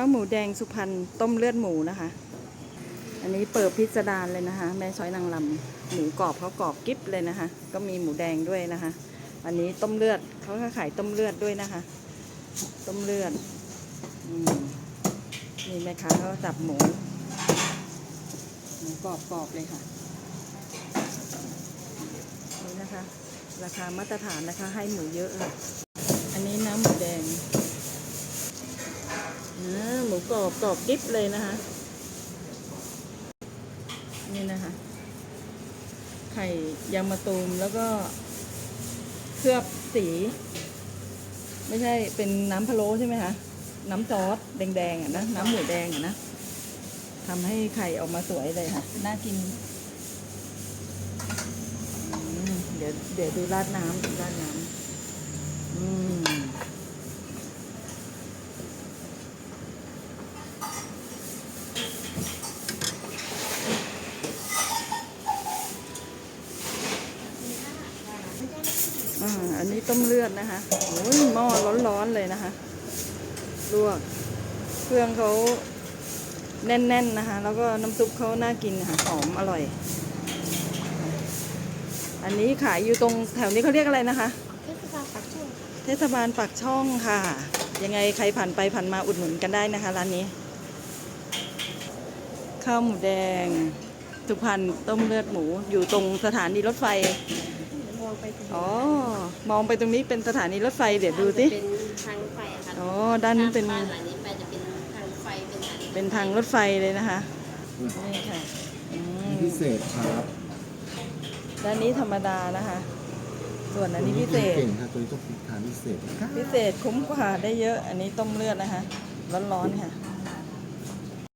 ข้าวหมูแดงสุพรรณต้มเลือดหมูนะคะ อันนี้เปิดพิสดารเลยนะคะ แม่ช้อยนางลำหมูกรอบเขากรอบกิ๊บเลยนะคะ ก็มีหมูแดงด้วยนะคะ อันนี้ต้มเลือดเขาก็ขายต้มเลือดด้วยนะคะ ต้มเลือดอนี่แม่ค้าเขาจับหมูหมูกรอบกรอบๆเลยค่ะนี่นะคะ ราคามาตรฐานนะคะให้หมูเยอะค่ะ อันนี้น้ำหมูแดงอ่าหมู กรอบกรอบกิ๊บเลยนะคะ นี่นะคะ ไข่ยางมะตูมแล้วก็เคลือบสี ไม่ใช่เป็นน้ำพะโล้ใช่ไหมคะน้ำซอสแดงๆอะนะน้ำหมูแดงอะนะทำให้ไข่ออกมาสวยเลยค่ะ น่ากิน เดี๋ยวเดี๋ยวดูราดน้ำราดน้ำอืม อ่า อันนี้ต้มเลือดนะคะโอ้ยหม้อร้อนๆเลยนะคะ ลวก เครื่องเขาแน่นๆนะคะ แล้วก็น้ำซุปเขาน่ากินค่ะ หอมอร่อย อันนี้ขายอยู่ตรงแถวนี้เขาเรียกอะไรนะคะ เทศบาลปักช่วงเทศบาลปากช่องค่ะ ยังไงใครผ่านไปผ่านมาอุดหนุนกันได้นะคะร้านนี้ ข้าวหมูแดงสุพรรณต้มเลือดหมู อยู่ตรงสถานีรถไฟ องไปถึงอ๋อ มองไปตรงนี้เป็นสถานีรถไฟเดี๋ยวดูสิ เป็นทางรถไฟอะค่ะอ๋อด้านนี้เป็น บ้านหลังนี้ไปจะเป็นทางรถไฟเป็นทางเป็นทางรถไฟเลยนะคะนี่ค่ะอืมพิเศษครับด้านนี้ธรรมดานะคะ ส่วนอันนี้พิเศษ เก่งครับตัวนี้ต้องทานพิเศษครับพิเศษคุ้มกว่าได้เยอะ อันนี้ต้มเลือดนะคะ ร้อนๆค่ะ